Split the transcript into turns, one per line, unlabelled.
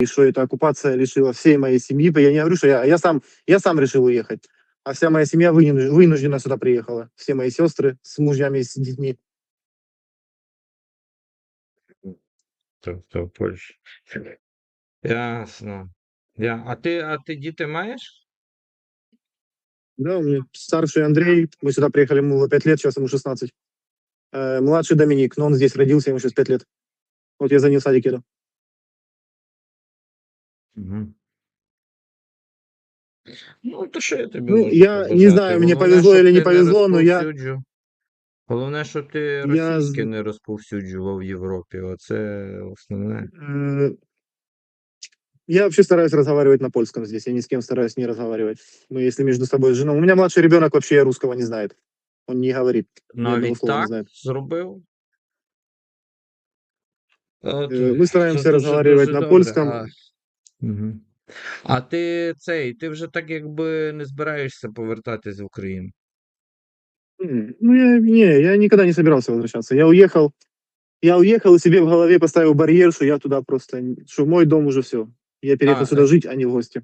и что эта оккупация лишила всей моей семьи. Я не говорю, что я, я сам, я сам решил уехать, а вся моя семья вынуждена, вынуждена сюда приехала. Все мои сестры с мужьями и с детьми.
Тобто в Польщі. Ясно. Я... А ти, а ти діти маєш?
Да, у меня старший Андрей, мы сюда приехали, ему было 5 лет, сейчас ему 16. Э, младший Доминик, но он здесь родился, ему сейчас 5 лет. Вот я за ним в садик еду.
Угу. Ну, то що я тобі
Ну,
можу
я не
побажати?
знаю, мені
Головне,
повезло
щоб
или не
ти
повезло, но я-
розповсюджу- Головне, щоб ти
Я
російське
з-
не розповсюджував в Європі. Оце основне.
Э, Я вообще стараюсь разговаривать на польском здесь. Я ни с кем стараюсь не разговаривать. Мы если между собой с женой. У меня младший ребенок вообще русского не знает. Он не говорит. Ни одного
Навіть
слова не
так
знает.
зробив. От,
Э, Мы стараемся
це дуже-
разговаривать
дуже
на
добре. А, угу. а ти цей, ти вже так якби не збираєшся повертатись в Україну.
М, Ну, я, не, я никогда не собирался возвращаться. Я уехал, я уехал и себе в голове поставил барьер, что я туда просто, н- что мой дом уже все. Я переехал
А,
сюда жить, а не в гости.